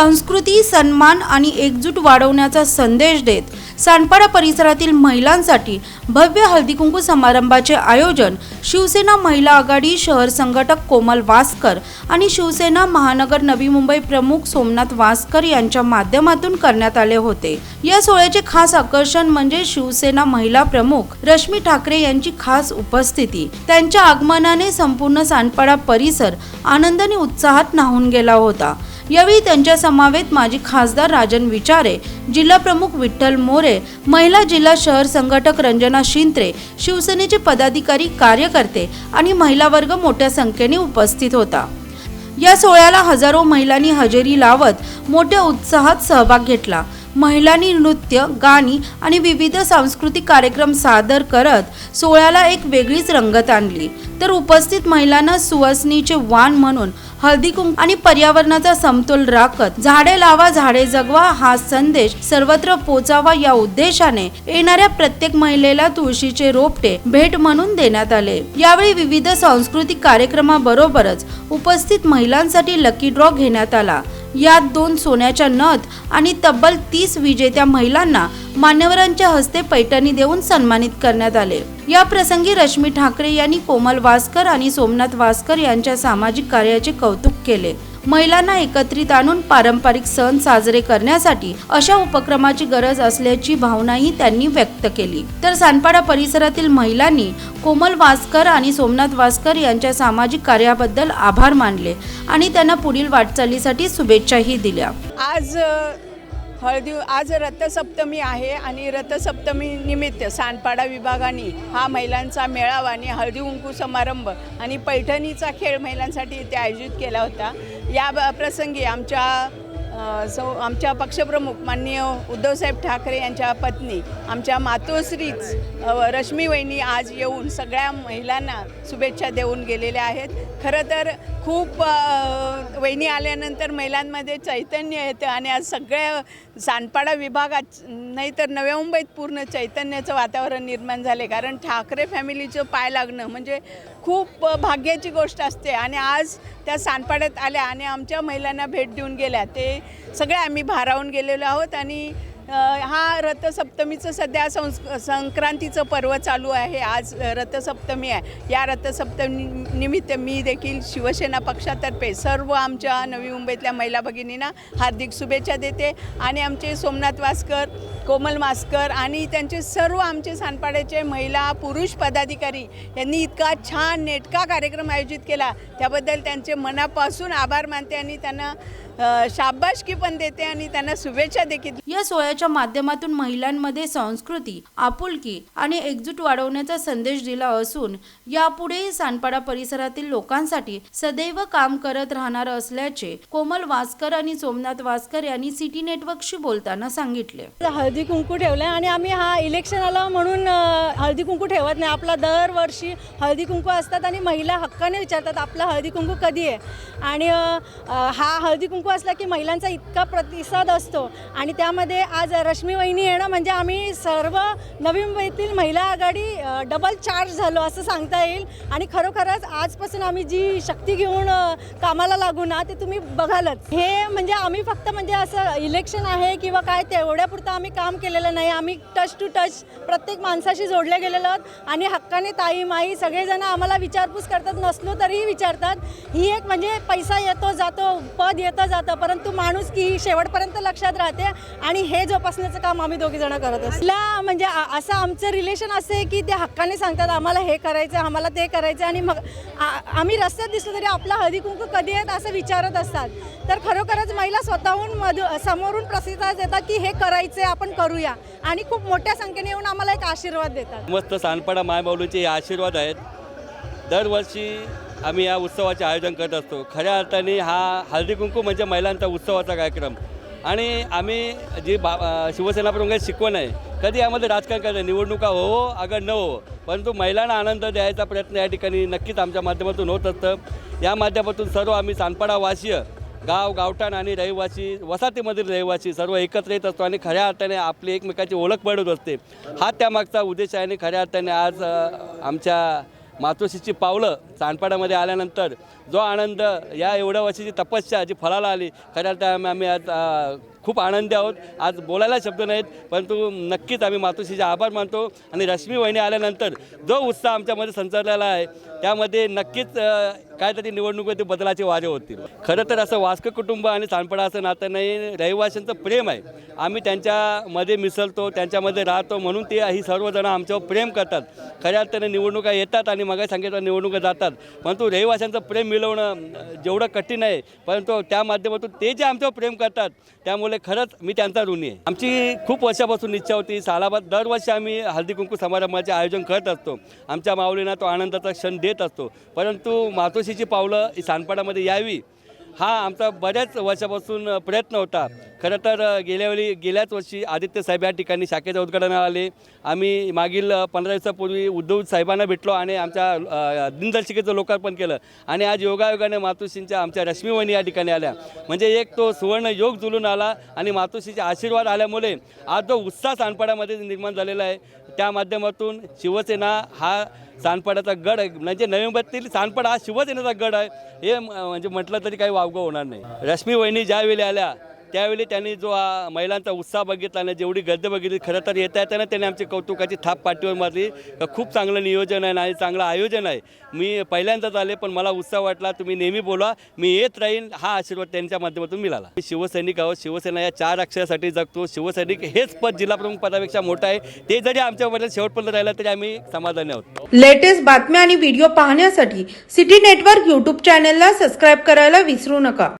संस्कृती सन्मान आणि एकजूट वाढवण्याचा संदेश देत सांडपाडा परिसरातील महिलांसाठी भव्य हळदीकुंकू समारंभाचे आयोजन शिवसेना महिला आघाडी शहर संघटक कोमल वासकर आणि शिवसेना महानगर नवी मुंबई प्रमुख सोमनाथ वासकर यांच्या माध्यमातून करण्यात आले होते. या सोहळ्याचे खास आकर्षण म्हणजे शिवसेना महिला प्रमुख रश्मी ठाकरे यांची खास उपस्थिती. त्यांच्या आगमनाने संपूर्ण सांडपाडा परिसर आनंदाने उत्साहात न्हावून गेला होता. यावेळी त्यांच्या समावेत माजी खासदार राजन विचारे जिल्हा प्रमुख विठ्ठल मोरे महिला जिल्हा शहर संघटक रंजना शिंत्रे शिवसेनेचे पदाधिकारी कार्यकर्ते आणि महिला वर्ग मोठ्या संख्येने उपस्थित होता. या सोहळ्याला हजारो महिलांनी हजेरी लावत मोठ्या उत्साहात सहभाग घेतला. महिलांनी नृत्य गाणी आणि विविध सांस्कृतिक कार्यक्रम सादर करत सोहळ्याला एक वेगळीच रंगत आणली. तर उपस्थित महिलांना सुवासनीचे वाण म्हणून हळदी कुंकू आणि पर्यावरणाचा समतोल राखत झाडे लावा झाडे जगवा हा संदेश सर्वत्र पोचावा या उद्देशाने येणाऱ्या प्रत्येक महिलेला तुळशीचे रोपटे भेट म्हणून देण्यात आले. यावेळी विविध सांस्कृतिक कार्यक्रमाबरोबरच उपस्थित महिलांसाठी लकी ड्रॉ घेण्यात आला. यात दोन सोन्याच्या नथ आणि तब्बल तीस विजेत्या महिलांना मान्यवरांच्या हस्ते पैठणी देऊन सन्मानित करण्यात आले. या प्रसंगी रश्मी ठाकरे यांनी कोमल वासकर आणि सोमनाथ वासकर यांच्या सामाजिक कार्याचे कौतुक केले. महिलांना एकत्रित आणून पारंपरिक सण साजरे करण्यासाठी अशा उपक्रमाची गरज असल्याची भावनाही त्यांनी व्यक्त केली. तर सानपाडा परिसरातील महिलांनी कोमल वासकर आणि सोमनाथ वासकर यांच्या सामाजिक कार्याबद्दल आभार मानले आणि त्यांना पुढील वाटचालीसाठी शुभेच्छाही दिल्या. आज हळदी आज रथसप्तमी आहे आणि रथसप्तमी निमित्त सांडपाडा विभागाने हा महिलांचा मेळावा आणि हळदी कुंकू समारंभ आणि पैठणीचा खेळ महिलांसाठी इथे आयोजित केला होता. या ब- प्रसंगी आमच्या सो आमच्या पक्षप्रमुख माननीय उद्धवसाहेब ठाकरे यांच्या पत्नी आमच्या मातोश्रीच रश्मी वहिनी आज येऊन सगळ्या महिलांना शुभेच्छा देऊन गेलेल्या आहेत. खरं तर खूप वहिनी आल्यानंतर महिलांमध्ये चैतन्य येतं आणि आज सगळ्या सांडपाडा विभागात नाही तर नव्या मुंबईत पूर्ण चैतन्याचं वातावरण निर्माण झाले कारण ठाकरे फॅमिलीचं पाय लागणं म्हणजे खूप भाग्याची गोष्ट असते आणि आज त्या सांडपाड्यात आल्या आणि आमच्या महिलांना भेट देऊन गेल्या. ते सगळे आम्ही भारावून गेलेलो आहोत आणि हा रथसप्तमीचं सध्या संस् संक्रांतीचं पर्व चालू आहे. आज रथसप्तमी आहे. या रथसप्तमी निमित्त मी देखील शिवसेना पक्षातर्फे सर्व आमच्या नवी मुंबईतल्या महिला भगिनींना हार्दिक शुभेच्छा देते आणि आमचे सोमनाथ वासकर कोमल मास्कर आणि त्यांचे सर्व आमचे सानपाड्याचे महिला पुरुष पदाधिकारी यांनी इतका छान नेटका कार्यक्रम आयोजित केला. त्याबद्दल त्यांचे मनापासून आभार मानते आणि त्यांना अ, शाबासकी पण देते आणि त्यांना शुभेच्छा देखील या सोहळ्याच्या माध्यमातून महिलांमध्ये संस्कृती आपुलकी आणि एकजूट वाढवण्याचा संदेश दिला असून यापुढे सांडपाडा परिसरातील लोकांसाठी सदैव काम करत राहणार असल्याचे कोमल वासकर आणि सोमनाथ वासकर यांनी सिटी नेटवर्कशी बोलताना सांगितले. हळदी कुंकू ठेवलं आणि आम्ही हा इलेक्शन आला म्हणून हळदी कुंकू ठेवत नाही. आपला दरवर्षी हळदी कुंकू असतात आणि महिला हक्काने विचारतात आपला हळदी कुंकू कधी आहे? आणि हा हळदी कुंकू असला की महिलांचा इतका प्रतिसाद असतो. आणि त्यामध्ये आज रश्मी वहिनी येणं म्हणजे आम्ही सर्व नवी मुंबईतील महिला आघाडी डबल चार्ज झालो असं सांगता येईल. आणि खरोखरच आजपासून आम्ही जी शक्ती घेऊन कामाला लागू ना ते तुम्ही बघालच. हे म्हणजे आम्ही फक्त म्हणजे असं इलेक्शन आहे किंवा काय तेवढ्यापुरतं आम्ही काम केलेलं नाही. आम्ही टच टू टच प्रत्येक माणसाशी जोडले गेलेलो आहोत. आणि हक्काने ताई माई सगळेजण आम्हाला विचारपूस करतात नसलो तरीही विचारतात. ही एक म्हणजे पैसा येतो जातो पद येतं जातं परंतु माणूस की ही शेवटपर्यंत लक्षात राहते आणि हे जोपासण्याचं काम आम्ही दोघी जण करत असतो. म्हणजे असं आमचं रिलेशन असं आहे की ते हक्काने सांगतात आम्हाला हे करायचं आम्हाला ते करायचं आणि मग आम्ही रस्त्यात दिसलो तरी आपला हळदीकुंकू कधी आहेत असं विचारत असतात. तर खरोखरच महिला स्वतःहून मधु समोरून प्रसिद्ध देतात की हे करायचं आपण करूया आणि खूप मोठ्या संख्येने येऊन आम्हाला एक आशीर्वाद देतात. मस्त सांडपाडा मायबाऊलीचे हे आशीर्वाद आहेत. दरवर्षी आम्ही या उत्सवाचे आयोजन करत असतो. खऱ्या अर्थाने हा हळदी कुंकू म्हणजे महिलांचा उत्सवाचा कार्यक्रम. आणि आम्ही जी बा शिवसेना प्रमुख शिकवण आहे कधी यामध्ये राजकारण करायचं निवडणुका हो अगर न हो परंतु महिलांना आनंद द्यायचा प्रयत्न या ठिकाणी नक्कीच आमच्या माध्यमातून होत असतं. या माध्यमातून सर्व आम्ही सांडपाडा वासीय गाव गावठाण आणि रहिवासी वसाहतीमधील रहिवासी सर्व एकत्र येत असतो आणि खऱ्या अर्थाने आपली एकमेकाची ओळख पडत असते. हा त्यामागचा उद्देश आहे आणि खऱ्या अर्थाने आज आमच्या मातोश्रीची पावलं चांदपाड्यामध्ये आल्यानंतर जो आनंद या एवढ्या वर्षाची तपस्या जी फळाला आली खऱ्या त्या आम्ही आज खूप आनंदी आहोत. आज बोलायला शब्द नाहीत परंतु नक्कीच आम्ही मातोश्रीचे आभार मानतो. आणि रश्मी वहिनी आल्यानंतर जो उत्साह आमच्यामध्ये संचारलेला आहे त्यामध्ये नक्कीच काहीतरी निवडणुकीमध्ये बदलाचे वाजे होतील. खरं तर असं वास्क कुटुंब आणि सानपडा असं नातं नाही रहिवाशांचं प्रेम आहे. आम्ही त्यांच्यामध्ये मिसळतो त्यांच्यामध्ये राहतो म्हणून ते ही सर्वजण आमच्यावर प्रेम करतात. खऱ्या अर्थाने निवडणुका येतात आणि मग सांगितलं निवडणुका जातात. परंतु रहिवाशांचं प्रेम मिळवणं जेवढं कठीण आहे परंतु त्या माध्यमातून ते जे आमच्यावर प्रेम करतात त्यामुळे खरंच मी त्यांचा ऋणी आहे. आमची खूप वर्षापासून इच्छा होती सालाबाद दरवर्षी आम्ही हळदी कुंकू समारंभाचे आयोजन करत असतो. आमच्या माऊलींना तो आनंदाचा क्षण देत असतो. परंतु मातोश्रीची पावलं ही सानपाडामध्ये यावी हा आमचा बऱ्याच वर्षापासून प्रयत्न होता. खरं तर गेल्यावेळी गेल्याच वर्षी आदित्य साहेब या ठिकाणी शाखेच्या उद्घाटनाला आले. आम्ही मागील पंधरा दिवसापूर्वी उद्धव साहेबांना भेटलो आणि आमच्या दिनदर्शिकेचं लोकार्पण केलं. आणि आज योगायोगाने मातोश्रींच्या आमच्या रश्मीवणी या ठिकाणी आल्या. म्हणजे एक तो सुवर्ण योग जुलून आला आणि मातोश्रीचे आशीर्वाद आल्यामुळे आज जो उत्साह सानपाड्यामध्ये निर्माण झालेला आहे. त्या माध्यमातून शिवसेना हा सानपाड्याचा गड आहे. म्हणजे नोव्हेंबरतील सानपाडा हा शिवसेनेचा गड आहे. हे म- म्हणजे म्हटलं तरी काही वावगं होणार नाही. रश्मी वहिनी ज्यावेळी आल्या त्यावेळी त्यांनी जो महिलांचा उत्साह बघितला आणि जेवढी गर्दी बघितली खरं तर येता येताना त्यांनी आमची कौतुकाची थाप पाठीवर मारली. खूप चांगलं नियोजन आहे आणि चांगलं आयोजन आहे. मी पहिल्यांदाच आले पण मला उत्साह वाटला. तुम्ही नेहमी बोला मी येत राहीन हा आशीर्वाद त्यांच्या माध्यमातून मिळाला. शिवसैनिक आहोत. शिवसेना या चार अक्षरासाठी जगतो. शिवसैनिक हेच पद जिल्हाप्रमुख पदापेक्षा मोठं आहे. ते जरी आमच्यापर्यंत शेवटपर्यंत राहिलं तरी आम्ही समाधानी आहोत. लेटेस्ट बातम्या आणि व्हिडिओ पाहण्यासाठी सिटी नेटवर्क यूट्यूब चॅनलला सबस्क्राईब करायला विसरू नका.